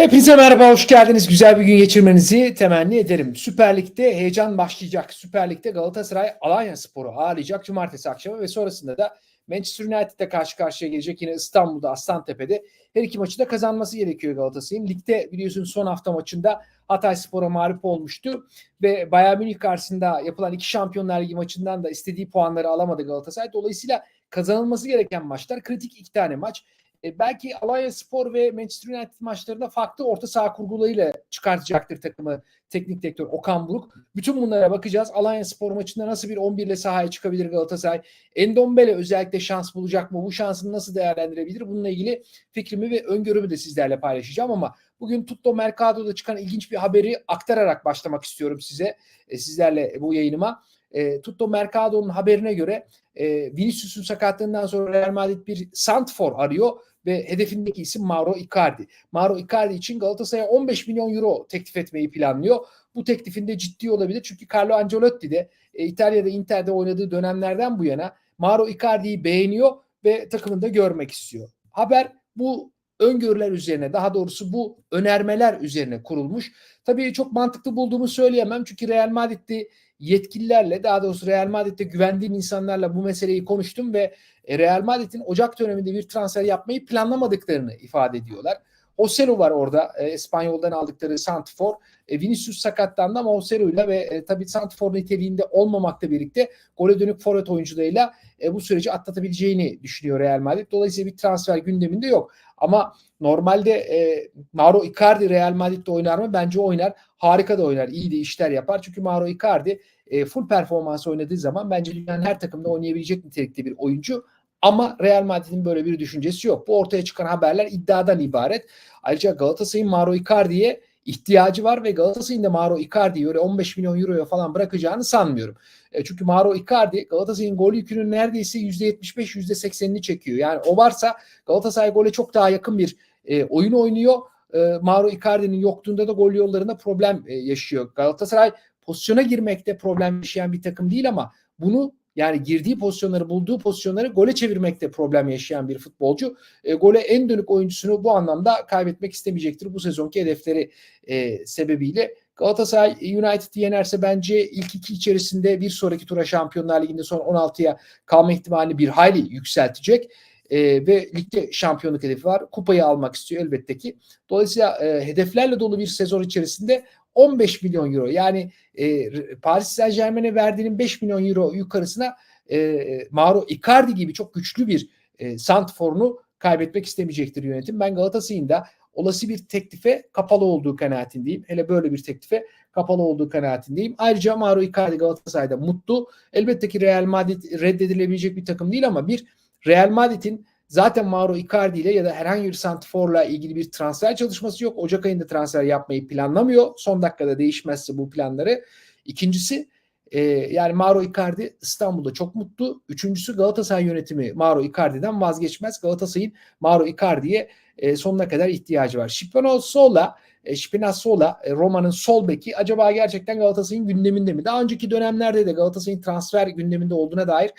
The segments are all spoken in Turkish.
Hepinize merhaba, hoş geldiniz. Güzel bir gün geçirmenizi temenni ederim. Süper Lig'de heyecan başlayacak. Süper Lig'de Galatasaray Alanya Sporu ağırlayacak cumartesi akşamı ve sonrasında da Manchester United'le karşı karşıya gelecek yine İstanbul'da Aslantepe'de. Her iki maçı da kazanması gerekiyor Galatasaray'ın. Ligde biliyorsun son hafta maçında Hatay Spor'a mağlup olmuştu ve Bayern Münih karşısında yapılan iki Şampiyonlar Ligi maçından da istediği puanları alamadı Galatasaray. Dolayısıyla kazanılması gereken maçlar kritik iki tane maç. E, belki Alanya Spor ve Manchester United maçlarında farklı orta saha kurgularıyla çıkartacaktır takımı teknik direktör Okan Buruk. Bütün bunlara bakacağız. Alanya Spor maçında nasıl bir 11 ile sahaya çıkabilir Galatasaray? Endombele özellikle şans bulacak mı? Bu şansını nasıl değerlendirebilir? Bununla ilgili fikrimi ve öngörümü de sizlerle paylaşacağım ama bugün Tutto Mercado'da çıkan ilginç bir haberi aktararak başlamak istiyorum size, e, sizlerle bu yayınıma. E, Tutto Mercado'nun haberine göre e, Vinicius'un sakatlığından sonra Real Madrid bir Santfor arıyor ve hedefindeki isim Mauro Icardi. Mauro Icardi için Galatasaray'a 15 milyon euro teklif etmeyi planlıyor. Bu teklifinde ciddi olabilir çünkü Carlo Ancelotti de e, İtalya'da Inter'de oynadığı dönemlerden bu yana Mauro Icardi'yi beğeniyor ve takımında görmek istiyor. Haber bu öngörüler üzerine daha doğrusu bu önermeler üzerine kurulmuş. Tabii çok mantıklı bulduğumu söyleyemem çünkü Real Madrid'de yetkililerle daha doğrusu Real Madrid'de güvendiğim insanlarla bu meseleyi konuştum ve e, Real Madrid'in Ocak döneminde bir transfer yapmayı planlamadıklarını ifade ediyorlar. Oselu var orada. E, İspanyol'dan aldıkları Santfor. E, Vinicius sakatlandı ama Oselu'yla ve e, tabii Santfor niteliğinde olmamakla birlikte gole dönük forvet oyuncularıyla e, bu süreci atlatabileceğini düşünüyor Real Madrid. Dolayısıyla bir transfer gündeminde yok. Ama normalde e, Mauro Icardi Real Madrid'de oynar mı? Bence oynar. Harika da oynar. İyi de işler yapar. Çünkü Mauro Icardi e, full performans oynadığı zaman bence dünyanın her takımda oynayabilecek nitelikte bir oyuncu. Ama Real Madrid'in böyle bir düşüncesi yok. Bu ortaya çıkan haberler iddiadan ibaret. Ayrıca Galatasaray'ın Mauro Icardi'ye ihtiyacı var ve Galatasaray'ın da Mauro Icardi'yi öyle 15 milyon euroya falan bırakacağını sanmıyorum. E, çünkü Mauro Icardi Galatasaray'ın gol yükünün neredeyse %75 %80'ini çekiyor. Yani o varsa Galatasaray gole çok daha yakın bir e, oyun oynuyor. E, Mauro Icardi'nin yokluğunda da gol yollarında problem e, yaşıyor. Galatasaray pozisyona girmekte problem yaşayan bir takım değil ama bunu yani girdiği pozisyonları, bulduğu pozisyonları gole çevirmekte problem yaşayan bir futbolcu. E, gole en dönük oyuncusunu bu anlamda kaybetmek istemeyecektir bu sezonki hedefleri e, sebebiyle. Galatasaray United yenerse bence ilk iki içerisinde bir sonraki tura Şampiyonlar Ligi'nde son 16'ya kalma ihtimalini bir hayli yükseltecek. E, ve ligde şampiyonluk hedefi var. Kupayı almak istiyor elbette ki. Dolayısıyla e, hedeflerle dolu bir sezon içerisinde 15 milyon euro yani e, Paris Saint Germain'e verdiğinin 5 milyon euro yukarısına e, Mauro Icardi gibi çok güçlü bir e, santforunu kaybetmek istemeyecektir yönetim. Ben Galatasaray'ın da olası bir teklife kapalı olduğu kanaatindeyim. Hele böyle bir teklife kapalı olduğu kanaatindeyim. Ayrıca Mauro Icardi Galatasaray'da mutlu. Elbette ki Real Madrid reddedilebilecek bir takım değil ama bir Real Madrid'in Zaten Mauro Icardi ile ya da herhangi bir santiforla ilgili bir transfer çalışması yok. Ocak ayında transfer yapmayı planlamıyor. Son dakikada değişmezse bu planları. İkincisi e, yani Mauro Icardi İstanbul'da çok mutlu. Üçüncüsü Galatasaray yönetimi Mauro Icardi'den vazgeçmez. Galatasaray'ın Mauro Icardi'ye e, sonuna kadar ihtiyacı var. Spinazzola e, Spinazzola e, Roma'nın sol beki acaba gerçekten Galatasaray'ın gündeminde mi? Daha önceki dönemlerde de Galatasaray'ın transfer gündeminde olduğuna dair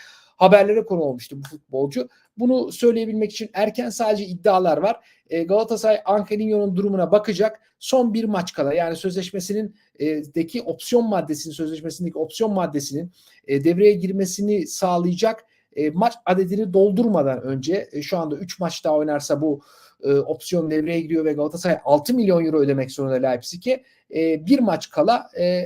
haberlere konu olmuştu bu futbolcu. Bunu söyleyebilmek için erken sadece iddialar var. E, Galatasaray Angelinho'nun durumuna bakacak. Son bir maç kala yani sözleşmesinin e, deki opsiyon maddesinin sözleşmesindeki opsiyon maddesinin e, devreye girmesini sağlayacak e, maç adedini doldurmadan önce e, şu anda 3 maç daha oynarsa bu e, opsiyon devreye giriyor ve Galatasaray 6 milyon euro ödemek zorunda Leipzig'e. E, bir maç kala e,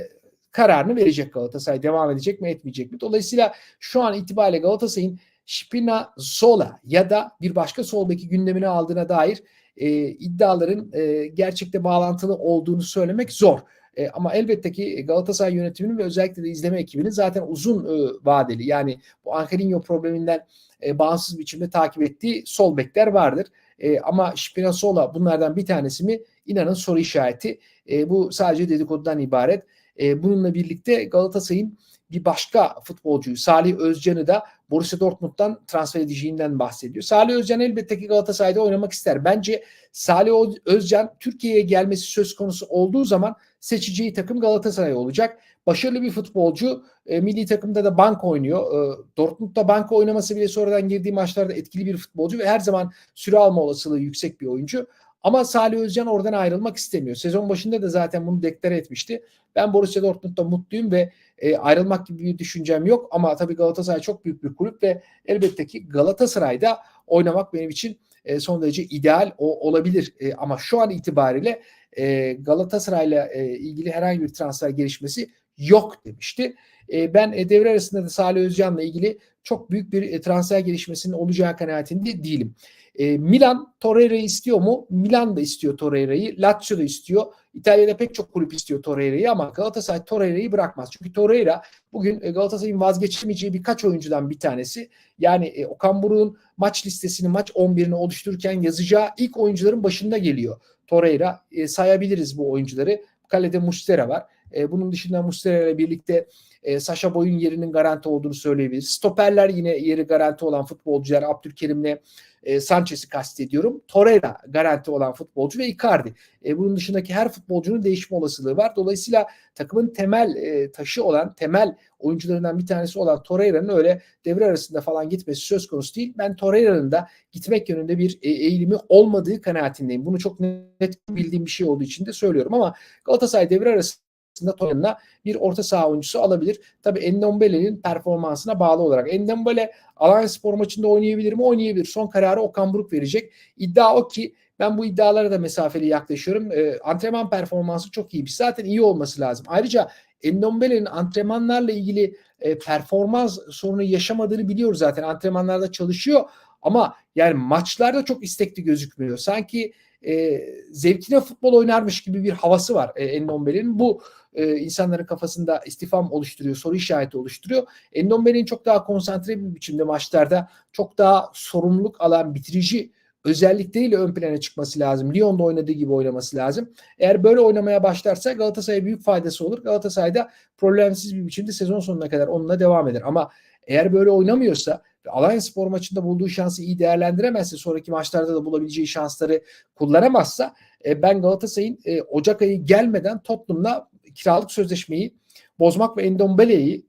kararını verecek Galatasaray. Devam edecek mi etmeyecek mi? Dolayısıyla şu an itibariyle Galatasaray'ın Spinazzola ya da bir başka sol beki gündemine aldığına dair e, iddiaların e, gerçekte bağlantılı olduğunu söylemek zor. E, ama elbette ki Galatasaray yönetiminin ve özellikle de izleme ekibinin zaten uzun e, vadeli yani bu Angelinho probleminden e, bağımsız biçimde takip ettiği sol bekler vardır. E, ama Spinazzola bunlardan bir tanesi mi? İnanın soru işareti. E, bu sadece dedikodudan ibaret. E, bununla birlikte Galatasaray'ın bir başka futbolcuyu Salih Özcan'ı da Borussia Dortmund'dan transfer edeceğinden bahsediyor. Salih Özcan elbette ki Galatasaray'da oynamak ister. Bence Salih Özcan Türkiye'ye gelmesi söz konusu olduğu zaman seçeceği takım Galatasaray olacak. Başarılı bir futbolcu. E, milli takımda da bank oynuyor. E, Dortmund'da banka oynaması bile sonradan girdiği maçlarda etkili bir futbolcu ve her zaman süre alma olasılığı yüksek bir oyuncu. Ama Salih Özcan oradan ayrılmak istemiyor. Sezon başında da zaten bunu deklare etmişti. Ben Borussia Dortmund'da mutluyum ve e, ayrılmak gibi bir düşüncem yok. Ama tabii Galatasaray çok büyük bir kulüp ve elbette ki Galatasaray'da oynamak benim için e, son derece ideal o, olabilir. E, ama şu an itibariyle e, Galatasaray'la e, ilgili herhangi bir transfer gelişmesi yok demişti. E, ben e, devre arasında da Salih Özcan'la ilgili çok büyük bir e, transfer gelişmesinin olacağı kanaatinde değilim. E, Milan Torreira'yı istiyor mu? Milan da istiyor Torreira'yı. Lazio da istiyor. İtalya'da pek çok kulüp istiyor Torreira'yı ama Galatasaray Torreira'yı bırakmaz. Çünkü Torreira bugün e, Galatasaray'ın vazgeçemeyeceği birkaç oyuncudan bir tanesi. Yani e, Okan Buruk'un maç listesini, maç 11'ini oluştururken yazacağı ilk oyuncuların başında geliyor. Torreira e, sayabiliriz bu oyuncuları. Kalede Mustera var. E, bunun dışında Mustera ile birlikte e, Sasha Boy'un yerinin garanti olduğunu söyleyebiliriz. Stoperler yine yeri garanti olan futbolcular Abdülkerim'le e, Sanchez'i kastediyorum. Torreira garanti olan futbolcu ve Icardi. E, bunun dışındaki her futbolcunun değişme olasılığı var. Dolayısıyla takımın temel e, taşı olan, temel oyuncularından bir tanesi olan Torreira'nın öyle devre arasında falan gitmesi söz konusu değil. Ben Torreira'nın da gitmek yönünde bir e, eğilimi olmadığı kanaatindeyim. Bunu çok net bildiğim bir şey olduğu için de söylüyorum ama Galatasaray devre arasında aslında Tottenham'da bir orta saha oyuncusu alabilir. Tabii Endombele'nin performansına bağlı olarak. Endombele Alanya Spor maçında oynayabilir mi? Oynayabilir. Son kararı Okan Buruk verecek. İddia o ki ben bu iddialara da mesafeli yaklaşıyorum. E, antrenman performansı çok iyi. Zaten iyi olması lazım. Ayrıca Endombele'nin antrenmanlarla ilgili e, performans sorunu yaşamadığını biliyoruz zaten. Antrenmanlarda çalışıyor ama yani maçlarda çok istekli gözükmüyor. Sanki e, zevkine futbol oynarmış gibi bir havası var e, Endombele'nin. Bu e, insanların kafasında istifam oluşturuyor, soru işareti oluşturuyor. Endombele'nin çok daha konsantre bir biçimde maçlarda çok daha sorumluluk alan bitirici özellikleriyle ön plana çıkması lazım. Lyon'da oynadığı gibi oynaması lazım. Eğer böyle oynamaya başlarsa Galatasaray'a büyük faydası olur. Galatasaray'da problemsiz bir biçimde sezon sonuna kadar onunla devam eder. Ama eğer böyle oynamıyorsa Alanya Spor maçında bulduğu şansı iyi değerlendiremezse sonraki maçlarda da bulabileceği şansları kullanamazsa e, ben Galatasaray'ın e, Ocak ayı gelmeden Tottenham'la kiralık sözleşmeyi bozmak ve Endombele'yi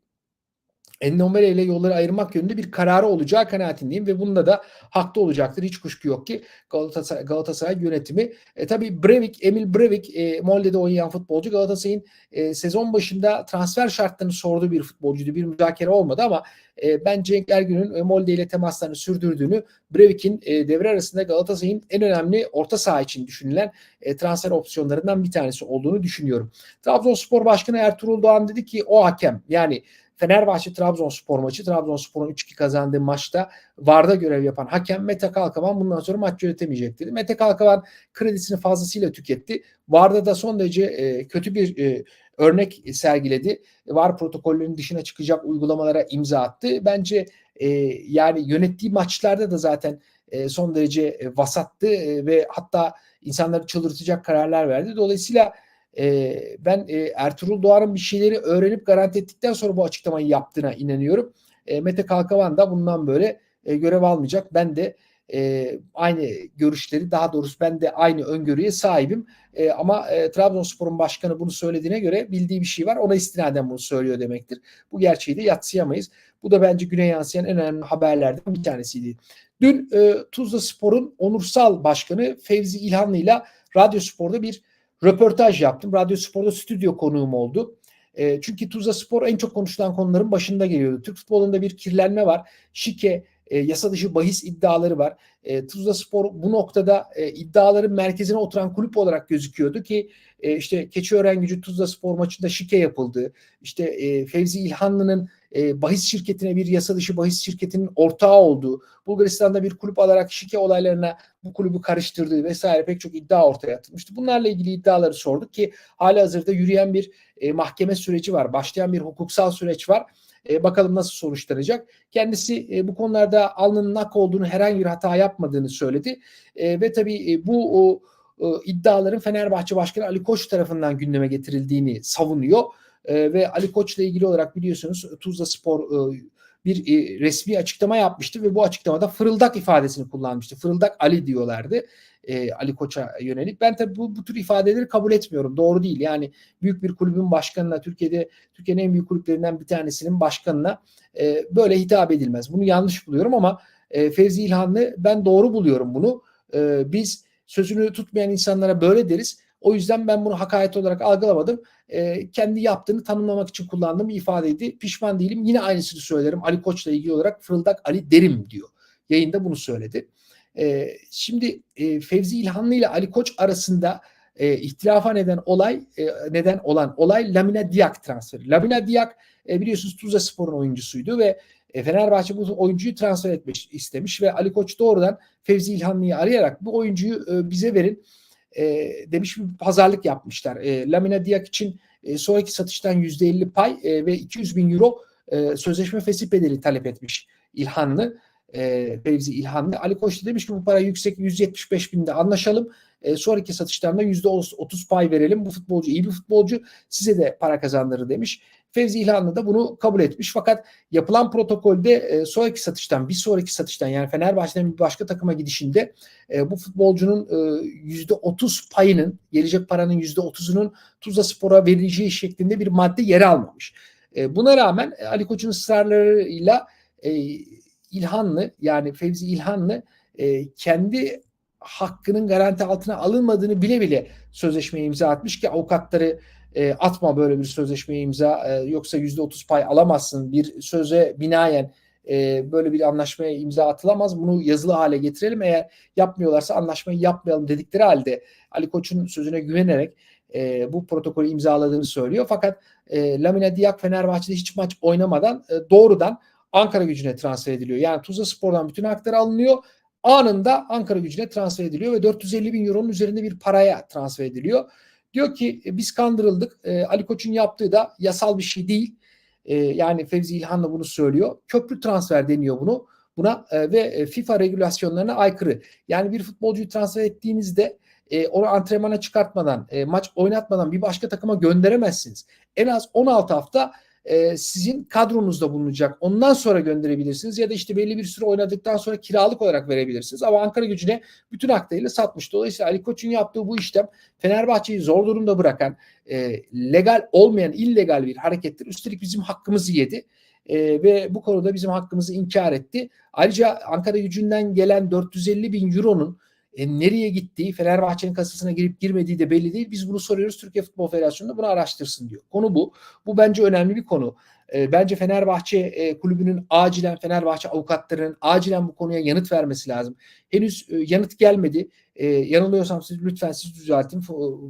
Endombele ile yolları ayırmak yönünde bir kararı olacağı kanaatindeyim ve bunda da haklı olacaktır. Hiç kuşku yok ki Galatasaray, Galatasaray yönetimi. E, tabii Brevik, Emil Brevik e, Molde'de oynayan futbolcu Galatasaray'ın e, sezon başında transfer şartlarını sorduğu bir futbolcuydu. Bir müzakere olmadı ama e, ben Cenk Ergün'ün e, Molde ile temaslarını sürdürdüğünü Brevik'in e, devre arasında Galatasaray'ın en önemli orta saha için düşünülen e, transfer opsiyonlarından bir tanesi olduğunu düşünüyorum. Trabzonspor Başkanı Ertuğrul Doğan dedi ki o hakem yani Fenerbahçe Trabzonspor maçı Trabzonspor'un 3-2 kazandığı maçta VAR'da görev yapan hakem Mete Kalkavan bundan sonra maç yönetemeyecek dedi. Mete Kalkavan kredisini fazlasıyla tüketti. VAR'da da son derece e, kötü bir e, örnek sergiledi. VAR protokollerinin dışına çıkacak uygulamalara imza attı. Bence e, yani yönettiği maçlarda da zaten e, son derece e, vasattı e, ve hatta insanları çıldırtacak kararlar verdi. Dolayısıyla e, ben e, Ertuğrul Doğan'ın bir şeyleri öğrenip garanti ettikten sonra bu açıklamayı yaptığına inanıyorum. E, Mete Kalkavan da bundan böyle e, görev almayacak. Ben de e, aynı görüşleri daha doğrusu ben de aynı öngörüye sahibim. E, ama e, Trabzonspor'un başkanı bunu söylediğine göre bildiği bir şey var. Ona istinaden bunu söylüyor demektir. Bu gerçeği de yatsıyamayız. Bu da bence güne yansıyan en önemli haberlerden bir tanesiydi. Dün e, Tuzla Spor'un onursal başkanı Fevzi İlhanlı ile Radyo Spor'da bir röportaj yaptım. Radyo Spor'da stüdyo konuğum oldu. E, çünkü Tuzla Spor en çok konuşulan konuların başında geliyordu. Türk futbolunda bir kirlenme var. Şike, e, yasa dışı bahis iddiaları var. E, Tuzla Spor bu noktada e, iddiaların merkezine oturan kulüp olarak gözüküyordu ki e, işte Keçiören Gücü Tuzla Spor maçında şike yapıldı. İşte e, Fevzi İlhanlı'nın e, bahis şirketine bir yasa dışı bahis şirketinin ortağı olduğu, Bulgaristan'da bir kulüp alarak şike olaylarına bu kulübü karıştırdığı vesaire pek çok iddia ortaya atılmıştı. Bunlarla ilgili iddiaları sorduk ki hali hazırda yürüyen bir e, mahkeme süreci var, başlayan bir hukuksal süreç var. E, bakalım nasıl sonuçlanacak. Kendisi e, bu konularda alnının nak olduğunu, herhangi bir hata yapmadığını söyledi. E, ve tabii e, bu o, o, iddiaların Fenerbahçe Başkanı Ali Koç tarafından gündeme getirildiğini savunuyor. E, ve Ali Koç'la ilgili olarak biliyorsunuz Tuzla Spor e, bir e, resmi açıklama yapmıştı ve bu açıklamada fırıldak ifadesini kullanmıştı. Fırıldak Ali diyorlardı e, Ali Koç'a yönelik. Ben tabii bu, bu tür ifadeleri kabul etmiyorum. Doğru değil. Yani büyük bir kulübün başkanına, Türkiye'de Türkiye'nin en büyük kulüplerinden bir tanesinin başkanına e, böyle hitap edilmez. Bunu yanlış buluyorum ama e, Fevzi İlhanlı ben doğru buluyorum bunu. E, biz sözünü tutmayan insanlara böyle deriz. O yüzden ben bunu hakaret olarak algılamadım. E, kendi yaptığını tanımlamak için kullandığım bir ifadeydi. Pişman değilim. Yine aynısını söylerim. Ali Koç'la ilgili olarak fırıldak Ali derim diyor. Yayında bunu söyledi. E, şimdi e, Fevzi İlhanlı ile Ali Koç arasında e, ihtilafa neden olay e, neden olan olay Lamina Diak transferi. Lamina Diak e, biliyorsunuz Tuzla Spor'un oyuncusuydu ve e, Fenerbahçe bu oyuncuyu transfer etmek istemiş ve Ali Koç doğrudan Fevzi İlhanlı'yı arayarak bu oyuncuyu e, bize verin e, demiş bir pazarlık yapmışlar. E, Lamina Diak için e, sonraki satıştan %50 pay e, ve 200 bin euro e, sözleşme fesih bedeli talep etmiş İlhanlı. E, Fevzi İlhanlı. Ali Koç da demiş ki bu para yüksek 175 binde anlaşalım. E, sonraki satışlarında %30 pay verelim. Bu futbolcu iyi bir futbolcu. Size de para kazandırır demiş. Fevzi İlhanlı da bunu kabul etmiş. Fakat yapılan protokolde e, sonraki satıştan, bir sonraki satıştan yani Fenerbahçe'den bir başka takıma gidişinde e, bu futbolcunun e, %30 payının, gelecek paranın %30'unun Tuzla Spor'a verileceği şeklinde bir madde yer almamış. E, buna rağmen e, Ali Koç'un ısrarlarıyla e, İlhanlı yani Fevzi İlhanlı e, kendi hakkının garanti altına alınmadığını bile bile sözleşmeye imza atmış ki avukatları e, atma böyle bir sözleşmeye imza e, yoksa yüzde otuz pay alamazsın. Bir söze binaen e, böyle bir anlaşmaya imza atılamaz. Bunu yazılı hale getirelim. Eğer yapmıyorlarsa anlaşmayı yapmayalım dedikleri halde Ali Koç'un sözüne güvenerek e, bu protokolü imzaladığını söylüyor. Fakat e, Lamine Diak Fenerbahçe'de hiç maç oynamadan e, doğrudan Ankara gücüne transfer ediliyor. Yani Tuzla Spor'dan bütün hakları alınıyor. Anında Ankara gücüne transfer ediliyor ve 450 bin euronun üzerinde bir paraya transfer ediliyor. Diyor ki e, biz kandırıldık. E, Ali Koç'un yaptığı da yasal bir şey değil. E, yani Fevzi İlhan da bunu söylüyor. Köprü transfer deniyor bunu. Buna e, ve e, FIFA regülasyonlarına aykırı. Yani bir futbolcuyu transfer ettiğinizde e, onu antrenmana çıkartmadan, e, maç oynatmadan bir başka takıma gönderemezsiniz. En az 16 hafta e, sizin kadronuzda bulunacak. Ondan sonra gönderebilirsiniz ya da işte belli bir süre oynadıktan sonra kiralık olarak verebilirsiniz. Ama Ankara gücüne bütün haklarıyla satmış. Dolayısıyla Ali Koç'un yaptığı bu işlem Fenerbahçe'yi zor durumda bırakan e, legal olmayan illegal bir harekettir. Üstelik bizim hakkımızı yedi. E, ve bu konuda bizim hakkımızı inkar etti. Ayrıca Ankara gücünden gelen 450 bin euronun e, nereye gittiği, Fenerbahçe'nin kasasına girip girmediği de belli değil. Biz bunu soruyoruz. Türkiye Futbol Federasyonu'nda bunu araştırsın diyor. Konu bu. Bu bence önemli bir konu. E, bence Fenerbahçe e, kulübünün acilen Fenerbahçe avukatlarının acilen bu konuya yanıt vermesi lazım. Henüz e, yanıt gelmedi. E, yanılıyorsam siz lütfen siz düzeltin.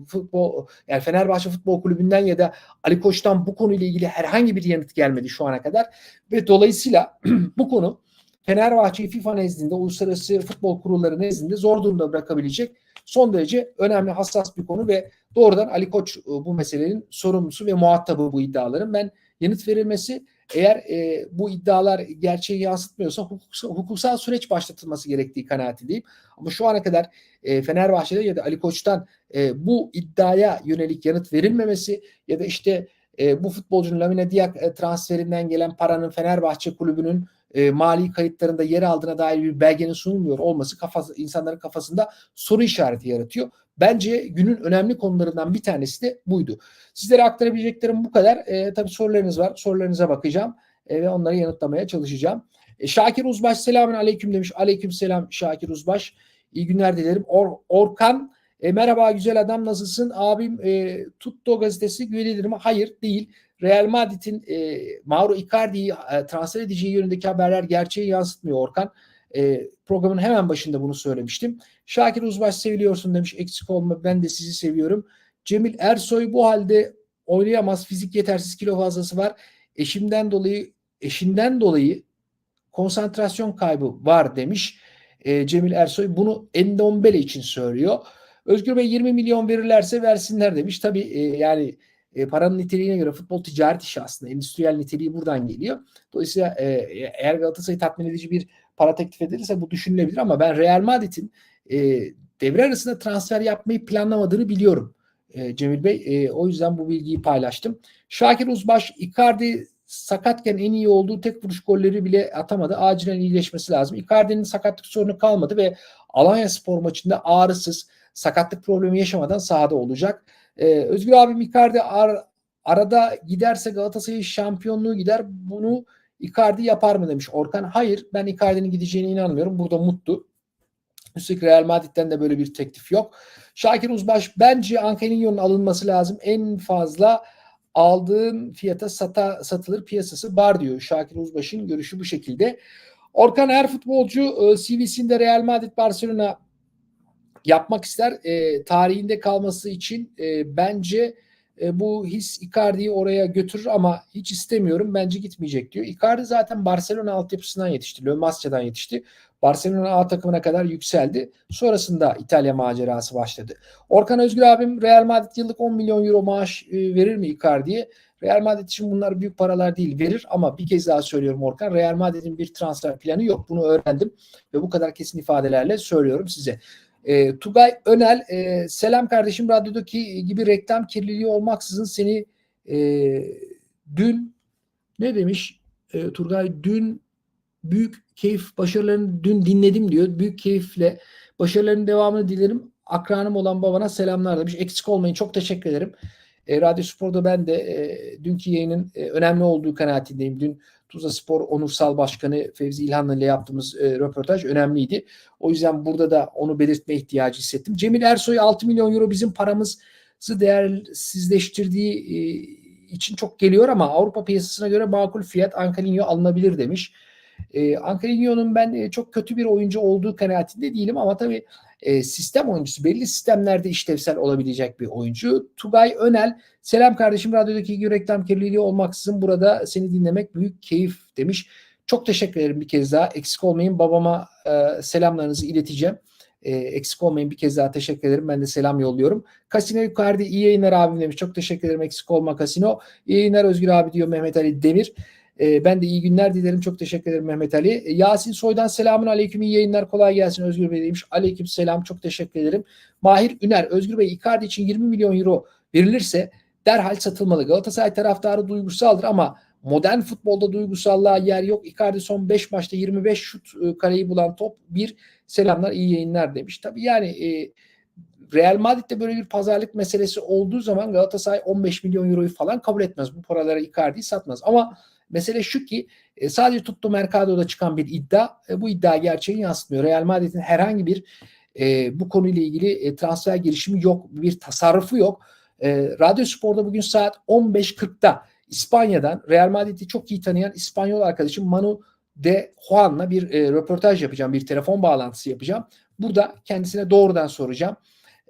Futbol yani Fenerbahçe Futbol Kulübü'nden ya da Ali Koç'tan bu konuyla ilgili herhangi bir yanıt gelmedi şu ana kadar ve dolayısıyla bu konu Fenerbahçe'yi FIFA nezdinde, uluslararası futbol kurulları nezdinde zor durumda bırakabilecek son derece önemli, hassas bir konu ve doğrudan Ali Koç e, bu meselenin sorumlusu ve muhatabı bu iddiaların. Ben yanıt verilmesi eğer e, bu iddialar gerçeği yansıtmıyorsa hukuksal, hukuksal süreç başlatılması gerektiği kanaatindeyim. Ama şu ana kadar e, Fenerbahçe'de ya da Ali Koç'tan e, bu iddiaya yönelik yanıt verilmemesi ya da işte e, bu futbolcunun Lamine Diak e, transferinden gelen paranın Fenerbahçe kulübünün e, mali kayıtlarında yer aldığına dair bir belgenin sunulmuyor olması kafası, insanların kafasında soru işareti yaratıyor. Bence günün önemli konularından bir tanesi de buydu. Sizlere aktarabileceklerim bu kadar. E, tabii sorularınız var. Sorularınıza bakacağım e, ve onları yanıtlamaya çalışacağım. E, Şakir Uzbaş selamün aleyküm demiş. Aleyküm selam Şakir Uzbaş. İyi günler dilerim. Or, Orkan e, merhaba güzel adam nasılsın? Abim e, Tutto gazetesi güvenilir mi? Hayır değil. Real Madrid'in e, Mauro Icardi'yi e, transfer edeceği yönündeki haberler gerçeği yansıtmıyor Orkan. E, programın hemen başında bunu söylemiştim. Şakir Uzbaş seviliyorsun demiş. Eksik olma ben de sizi seviyorum. Cemil Ersoy bu halde oynayamaz. Fizik yetersiz kilo fazlası var. Eşimden dolayı eşinden dolayı konsantrasyon kaybı var demiş. E, Cemil Ersoy bunu Endombele için söylüyor. Özgür Bey 20 milyon verirlerse versinler demiş. Tabii e, yani e, paranın niteliğine göre futbol ticaret işi aslında. Endüstriyel niteliği buradan geliyor. Dolayısıyla e, eğer Galatasaray tatmin edici bir para teklif edilirse bu düşünülebilir ama ben Real Madrid'in e, devre arasında transfer yapmayı planlamadığını biliyorum. E, Cemil Bey e, o yüzden bu bilgiyi paylaştım. Şakir Uzbaş Icardi sakatken en iyi olduğu tek vuruş golleri bile atamadı. Acilen iyileşmesi lazım. Icardi'nin sakatlık sorunu kalmadı ve Alanya Spor maçında ağrısız sakatlık problemi yaşamadan sahada olacak. Ee, Özgür abim Icardi ar, arada giderse Galatasaray şampiyonluğu gider. Bunu Icardi yapar mı demiş Orkan. Hayır ben Icardi'nin gideceğine inanmıyorum. Burada mutlu. Üstelik Real Madrid'den de böyle bir teklif yok. Şakir Uzbaş bence Ankelinho'nun alınması lazım. En fazla aldığın fiyata sata, satılır piyasası var diyor. Şakir Uzbaş'ın görüşü bu şekilde. Orkan her futbolcu e, CV'sinde Real Madrid Barcelona yapmak ister. E, tarihinde kalması için e, bence e, bu his Icardi'yi oraya götürür ama hiç istemiyorum. Bence gitmeyecek diyor. Icardi zaten Barcelona altyapısından yetişti. Le Masya'dan yetişti. Barcelona A takımına kadar yükseldi. Sonrasında İtalya macerası başladı. Orkan Özgür abim Real Madrid yıllık 10 milyon euro maaş e, verir mi Icardi'ye? Real Madrid için bunlar büyük paralar değil verir ama bir kez daha söylüyorum Orkan Real Madrid'in bir transfer planı yok. Bunu öğrendim ve bu kadar kesin ifadelerle söylüyorum size. E, Tugay Önel e, selam kardeşim radyodaki gibi reklam kirliliği olmaksızın seni e, dün ne demiş e, Turgay dün büyük keyif başarılarını dün dinledim diyor. Büyük keyifle başarılarının devamını dilerim. Akranım olan babana selamlar demiş. Eksik olmayın. Çok teşekkür ederim. E, Radyo Spor'da ben de e, dünkü yayının e, önemli olduğu kanaatindeyim. Dün Tuzla Spor Onursal Başkanı Fevzi İlhanlı ile yaptığımız e, röportaj önemliydi. O yüzden burada da onu belirtme ihtiyacı hissettim. Cemil Ersoy 6 milyon euro bizim paramızı değersizleştirdiği e, için çok geliyor ama Avrupa piyasasına göre makul fiyat Ankalinho alınabilir demiş. E, Ankalinho'nun ben e, çok kötü bir oyuncu olduğu kanaatinde değilim ama tabii e, sistem oyuncusu belli sistemlerde işlevsel olabilecek bir oyuncu. Tugay Önel selam kardeşim radyodaki gibi reklam kirliliği olmaksızın burada seni dinlemek büyük keyif demiş. Çok teşekkür ederim bir kez daha. Eksik olmayın babama e, selamlarınızı ileteceğim. E, eksik olmayın bir kez daha teşekkür ederim. Ben de selam yolluyorum. Kasino yukarıda iyi yayınlar abim demiş. Çok teşekkür ederim eksik olma Kasino. İyi yayınlar Özgür abi diyor Mehmet Ali Demir. E, ben de iyi günler dilerim. Çok teşekkür ederim Mehmet Ali. E, Yasin Soy'dan selamun aleyküm. İyi yayınlar. Kolay gelsin Özgür Bey demiş. Aleyküm selam. Çok teşekkür ederim. Mahir Üner. Özgür Bey Icardi için 20 milyon euro verilirse derhal satılmalı. Galatasaray taraftarı duygusaldır ama modern futbolda duygusallığa yer yok. Icardi son 5 maçta 25 şut e, kaleyi bulan top. Bir selamlar iyi yayınlar demiş. Tabii yani e, Real Madrid'de böyle bir pazarlık meselesi olduğu zaman Galatasaray 15 milyon euroyu falan kabul etmez. Bu paralara Icardi'yi satmaz. Ama Mesele şu ki e, sadece Tutto Mercado'da çıkan bir iddia. E, bu iddia gerçeğini yansıtmıyor. Real Madrid'in herhangi bir e, bu konuyla ilgili e, transfer girişimi yok. Bir tasarrufu yok. Radyo Spor'da bugün saat 15.40'da İspanya'dan Real Madrid'i çok iyi tanıyan İspanyol arkadaşım Manu de Juan'la bir e, röportaj yapacağım. Bir telefon bağlantısı yapacağım. Burada kendisine doğrudan soracağım.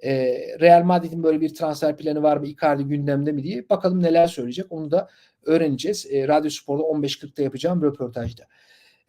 E, Real Madrid'in böyle bir transfer planı var mı? Icardi gündemde mi diye. Bakalım neler söyleyecek. Onu da öğreneceğiz. E, Radyo Spor'da 15.40'da yapacağım röportajda.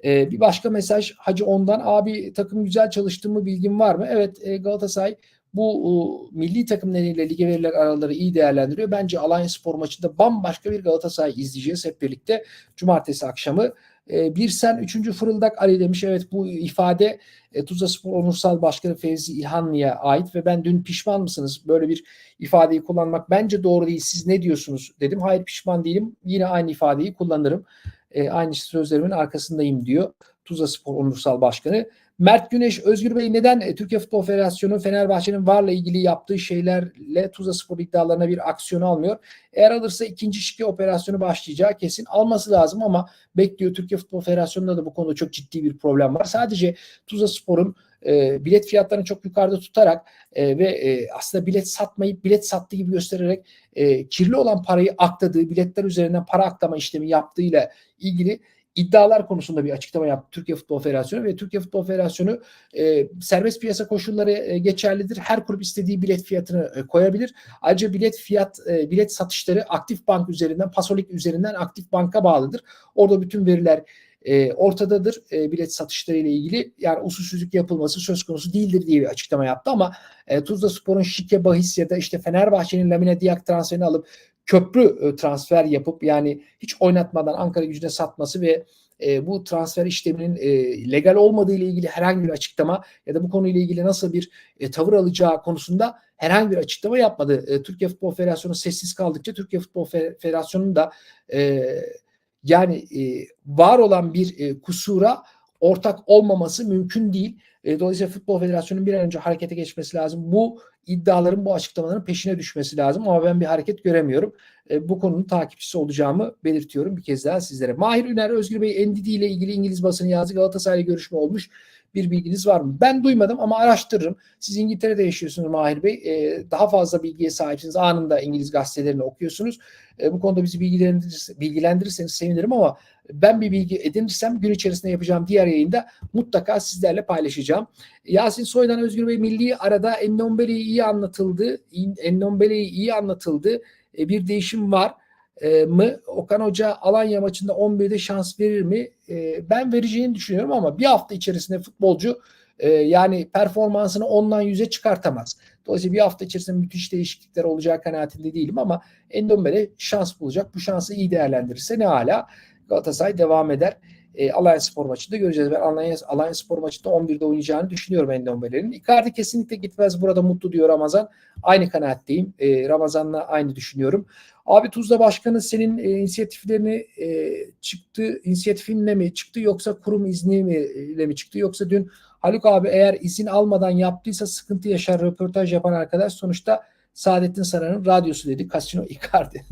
E, bir başka mesaj Hacı ondan abi takım güzel çalıştığımı bilgim var mı? Evet e, Galatasaray bu e, milli takım nedeniyle lige verilen araları iyi değerlendiriyor. Bence Alanya Spor maçında bambaşka bir Galatasaray izleyeceğiz hep birlikte. Cumartesi akşamı e, bir sen üçüncü fırıldak Ali demiş. Evet bu ifade e, Tuzla Spor Onursal Başkanı Fevzi İlhanlı'ya ait ve ben dün pişman mısınız böyle bir ifadeyi kullanmak bence doğru değil. Siz ne diyorsunuz dedim. Hayır pişman değilim. Yine aynı ifadeyi kullanırım. E, aynı sözlerimin arkasındayım diyor Tuzla Spor Onursal Başkanı. Mert Güneş, Özgür Bey neden e, Türkiye Futbol Federasyonu Fenerbahçe'nin varla ilgili yaptığı şeylerle Tuzla Spor iddialarına bir aksiyon almıyor? Eğer alırsa ikinci şike operasyonu başlayacağı kesin. Alması lazım ama bekliyor. Türkiye Futbol Federasyonu'nda da bu konuda çok ciddi bir problem var. Sadece Tuzla Spor'un e, bilet fiyatlarını çok yukarıda tutarak e, ve e, aslında bilet satmayıp bilet sattığı gibi göstererek e, kirli olan parayı akladığı, biletler üzerinden para aklama işlemi yaptığıyla ilgili iddialar konusunda bir açıklama yaptı Türkiye Futbol Federasyonu ve Türkiye Futbol Federasyonu e, serbest piyasa koşulları e, geçerlidir. Her kulüp istediği bilet fiyatını e, koyabilir. Ayrıca bilet fiyat e, bilet satışları aktif bank üzerinden, Pasolik üzerinden aktif banka bağlıdır. Orada bütün veriler e, ortadadır e, bilet satışları ile ilgili yani usulsüzlük yapılması söz konusu değildir diye bir açıklama yaptı ama e, Tuzla Spor'un şike bahis ya da işte Fenerbahçe'nin Lamine Diak transferini alıp köprü e, transfer yapıp yani hiç oynatmadan Ankara gücüne satması ve e, bu transfer işleminin e, legal olmadığı ile ilgili herhangi bir açıklama ya da bu konuyla ilgili nasıl bir e, tavır alacağı konusunda herhangi bir açıklama yapmadı. E, Türkiye Futbol Federasyonu sessiz kaldıkça Türkiye Futbol Federasyonu'nun da e, yani e, var olan bir e, kusura ortak olmaması mümkün değil. E, dolayısıyla Futbol Federasyonu'nun bir an önce harekete geçmesi lazım. Bu iddiaların, bu açıklamaların peşine düşmesi lazım ama ben bir hareket göremiyorum. E, bu konunun takipçisi olacağımı belirtiyorum bir kez daha sizlere. Mahir Üner, Özgür Bey Endidi ile ilgili İngiliz basını yazdı. Galatasaray görüşme olmuş. Bir bilginiz var mı? Ben duymadım ama araştırırım. Siz İngiltere'de yaşıyorsunuz Mahir Bey. E, daha fazla bilgiye sahipsiniz. Anında İngiliz gazetelerini okuyorsunuz. E, bu konuda bizi bilgilendirirseniz, bilgilendirirseniz sevinirim ama ben bir bilgi edinirsem gün içerisinde yapacağım diğer yayında mutlaka sizlerle paylaşacağım. Yasin Soydan Özgür Bey milli arada Endombele'yi iyi anlatıldı. Endombele'yi iyi anlatıldı. E, bir değişim var e, mı? Okan Hoca Alanya maçında 11'de şans verir mi? E, ben vereceğini düşünüyorum ama bir hafta içerisinde futbolcu e, yani performansını 10'dan 100'e çıkartamaz. Dolayısıyla bir hafta içerisinde müthiş değişiklikler olacağı kanaatinde değilim ama Endombele şans bulacak. Bu şansı iyi değerlendirirse ne hala Galatasaray devam eder. E, Alanya Spor maçında göreceğiz. Ben Alanya, Alanya Spor maçında 11'de oynayacağını düşünüyorum Endombele'nin. Icardi kesinlikle gitmez burada mutlu diyor Ramazan. Aynı kanaatteyim. E, Ramazan'la aynı düşünüyorum. Abi Tuzla Başkanı senin e, inisiyatiflerini e, çıktı, inisiyatifinle mi çıktı yoksa kurum izniyle mi, mi çıktı yoksa dün Haluk abi eğer izin almadan yaptıysa sıkıntı yaşar röportaj yapan arkadaş sonuçta Saadettin Saran'ın radyosu dedi. Casino Icardi.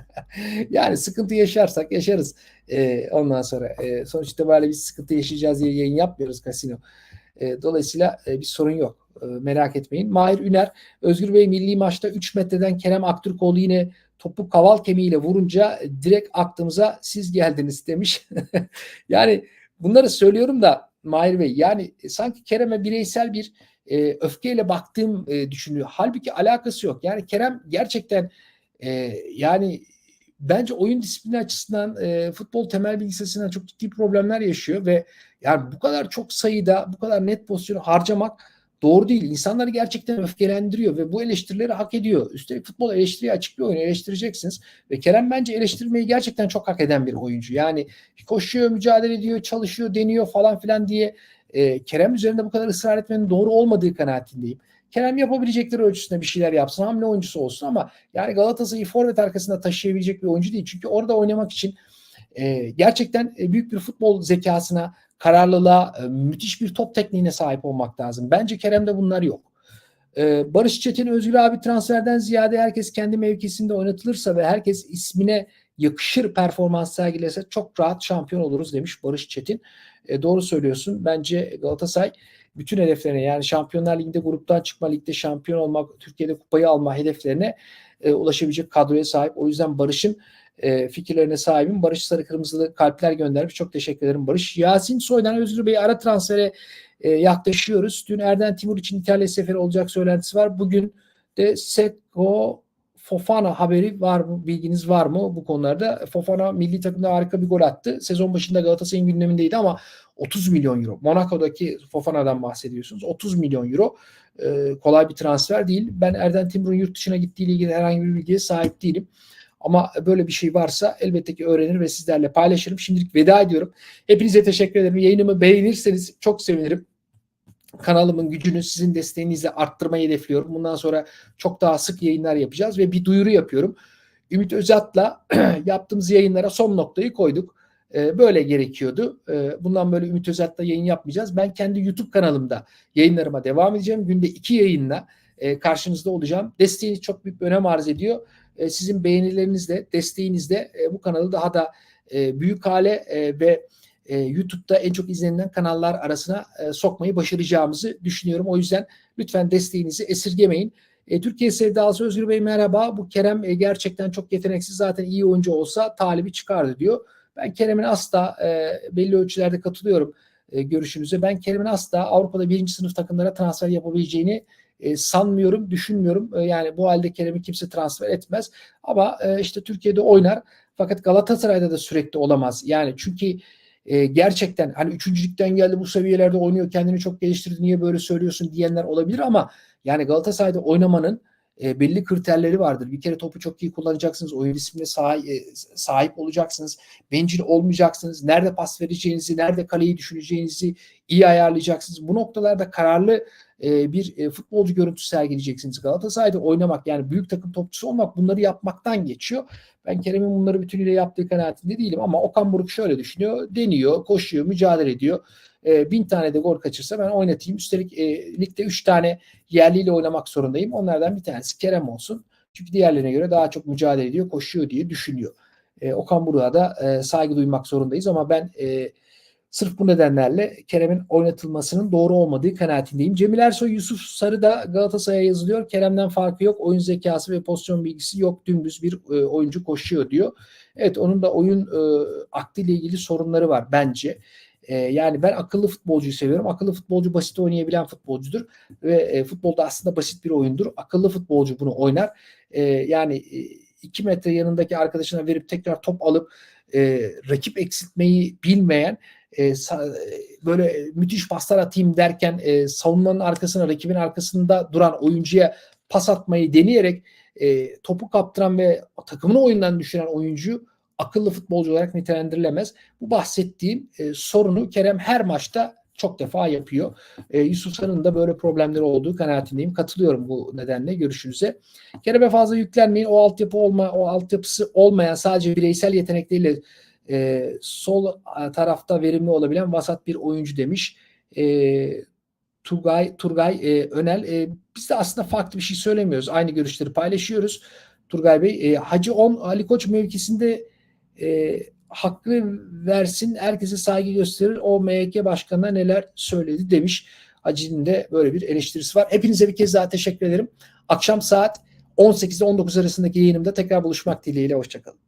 yani sıkıntı yaşarsak yaşarız. Ee, ondan sonra e, sonuçta böyle bir sıkıntı yaşayacağız diye yayın yapmıyoruz Casino. E, dolayısıyla e, bir sorun yok. E, merak etmeyin. Mahir Üner, Özgür Bey milli maçta 3 metreden Kerem Aktürkoğlu yine topu kaval kemiğiyle vurunca direkt aklımıza siz geldiniz demiş. yani bunları söylüyorum da Mahir Bey yani sanki Kerem'e bireysel bir e, öfkeyle baktığım e, düşünülüyor. Halbuki alakası yok. Yani Kerem gerçekten e, yani bence oyun disiplini açısından e, futbol temel bilgisayarından çok ciddi problemler yaşıyor ve yani bu kadar çok sayıda bu kadar net pozisyonu harcamak doğru değil. İnsanları gerçekten öfkelendiriyor ve bu eleştirileri hak ediyor. Üstelik futbol eleştiriye açık bir oyun eleştireceksiniz. Ve Kerem bence eleştirmeyi gerçekten çok hak eden bir oyuncu. Yani koşuyor, mücadele ediyor, çalışıyor, deniyor falan filan diye e, Kerem üzerinde bu kadar ısrar etmenin doğru olmadığı kanaatindeyim. Kerem yapabilecekleri ölçüsünde bir şeyler yapsın. Hamle oyuncusu olsun ama yani Galatasaray'ı forvet arkasında taşıyabilecek bir oyuncu değil. Çünkü orada oynamak için e, gerçekten büyük bir futbol zekasına, kararlılığa, e, müthiş bir top tekniğine sahip olmak lazım. Bence Kerem'de bunlar yok. E, Barış Çetin, Özgür abi transferden ziyade herkes kendi mevkisinde oynatılırsa ve herkes ismine yakışır performans sergilese çok rahat şampiyon oluruz demiş Barış Çetin. E, doğru söylüyorsun. Bence Galatasaray bütün hedeflerine yani Şampiyonlar Ligi'nde gruptan çıkma, ligde şampiyon olmak, Türkiye'de kupayı alma hedeflerine e, ulaşabilecek kadroya sahip. O yüzden Barış'ın e, fikirlerine sahibim. Barış Sarı Kırmızılı kalpler göndermiş. Çok teşekkür ederim Barış. Yasin Soydan Özgür Bey ara transfere e, yaklaşıyoruz. Dün Erden Timur için İtalya seferi olacak söylentisi var. Bugün de Seko Fofana haberi var mı? Bilginiz var mı bu konularda? Fofana milli takımda harika bir gol attı. Sezon başında Galatasaray'ın gündemindeydi ama 30 milyon euro. Monaco'daki Fofana'dan bahsediyorsunuz. 30 milyon euro. Ee, kolay bir transfer değil. Ben Erden Timur'un yurt dışına gittiği ile ilgili herhangi bir bilgiye sahip değilim. Ama böyle bir şey varsa elbette ki öğrenir ve sizlerle paylaşırım. Şimdilik veda ediyorum. Hepinize teşekkür ederim. Yayınımı beğenirseniz çok sevinirim kanalımın gücünü sizin desteğinizle arttırmayı hedefliyorum. Bundan sonra çok daha sık yayınlar yapacağız ve bir duyuru yapıyorum. Ümit Özat'la yaptığımız yayınlara son noktayı koyduk. Ee, böyle gerekiyordu. Ee, bundan böyle Ümit Özat'la yayın yapmayacağız. Ben kendi YouTube kanalımda yayınlarıma devam edeceğim. Günde iki yayınla e, karşınızda olacağım. Desteğiniz çok büyük önem arz ediyor. E, sizin beğenilerinizle, desteğinizle e, bu kanalı daha da büyük hale ve e, YouTube'da en çok izlenilen kanallar arasına e, sokmayı başaracağımızı düşünüyorum. O yüzden lütfen desteğinizi esirgemeyin. E, Türkiye Sevdalısı Özgür Bey merhaba. Bu Kerem e, gerçekten çok yeteneksiz. Zaten iyi oyuncu olsa talibi çıkardı diyor. Ben Kerem'in asla e, belli ölçülerde katılıyorum e, görüşünüze. Ben Kerem'in asla Avrupa'da birinci sınıf takımlara transfer yapabileceğini e, sanmıyorum, düşünmüyorum. E, yani bu halde Kerem'i kimse transfer etmez. Ama e, işte Türkiye'de oynar. Fakat Galatasaray'da da sürekli olamaz. Yani çünkü gerçekten hani üçüncülükten geldi bu seviyelerde oynuyor kendini çok geliştirdi niye böyle söylüyorsun diyenler olabilir ama yani Galatasaray'da oynamanın e, belli kriterleri vardır. Bir kere topu çok iyi kullanacaksınız. Oyun disipline sahip, e, sahip olacaksınız. Bencil olmayacaksınız. Nerede pas vereceğinizi, nerede kaleyi düşüneceğinizi iyi ayarlayacaksınız. Bu noktalarda kararlı e, bir e, futbolcu görüntüsü sergileyeceksiniz. Galatasaray'da oynamak yani büyük takım topçusu olmak bunları yapmaktan geçiyor. Ben Kerem'in bunları bütünüyle yaptığı kanaatinde değilim ama Okan Buruk şöyle düşünüyor. Deniyor, koşuyor, mücadele ediyor. E, bin tane de gol kaçırsa ben oynatayım. Üstelik e, ligde üç tane yerliyle oynamak zorundayım. Onlardan bir tanesi Kerem olsun. Çünkü diğerlerine göre daha çok mücadele ediyor, koşuyor diye düşünüyor. E, Okan Buruk'a da e, saygı duymak zorundayız ama ben e, Sırf bu nedenlerle Kerem'in oynatılmasının doğru olmadığı kanaatindeyim. Cemil Ersoy, Yusuf Sarı da Galatasaray'a yazılıyor. Kerem'den farkı yok. Oyun zekası ve pozisyon bilgisi yok. Dümdüz bir e, oyuncu koşuyor diyor. Evet onun da oyun e, akliyle ilgili sorunları var bence. E, yani ben akıllı futbolcuyu seviyorum. Akıllı futbolcu basit oynayabilen futbolcudur. Ve e, futbolda aslında basit bir oyundur. Akıllı futbolcu bunu oynar. E, yani 2 metre yanındaki arkadaşına verip tekrar top alıp e, rakip eksiltmeyi bilmeyen e, sa- böyle müthiş paslar atayım derken e, savunmanın arkasına rakibin arkasında duran oyuncuya pas atmayı deneyerek e, topu kaptıran ve takımını oyundan düşüren oyuncu akıllı futbolcu olarak nitelendirilemez. Bu bahsettiğim e, sorunu Kerem her maçta çok defa yapıyor. E, Yusuf Sarı'nın da böyle problemleri olduğu kanaatindeyim. Katılıyorum bu nedenle görüşünüze. Kerem'e fazla yüklenmeyin. O altyapı olma, o altyapısı olmayan sadece bireysel yetenekleriyle e, sol tarafta verimli olabilen vasat bir oyuncu demiş. E, Turgay Turgay e, Önel e, biz de aslında farklı bir şey söylemiyoruz. Aynı görüşleri paylaşıyoruz. Turgay Bey e, Hacı 10 Ali Koç mevkisinde e, hakkı versin herkese saygı gösterir. O MHK başkanına neler söyledi demiş. Hacı'nın de böyle bir eleştirisi var. Hepinize bir kez daha teşekkür ederim. Akşam saat 18 ile 19 arasındaki yayınımda tekrar buluşmak dileğiyle. Hoşçakalın.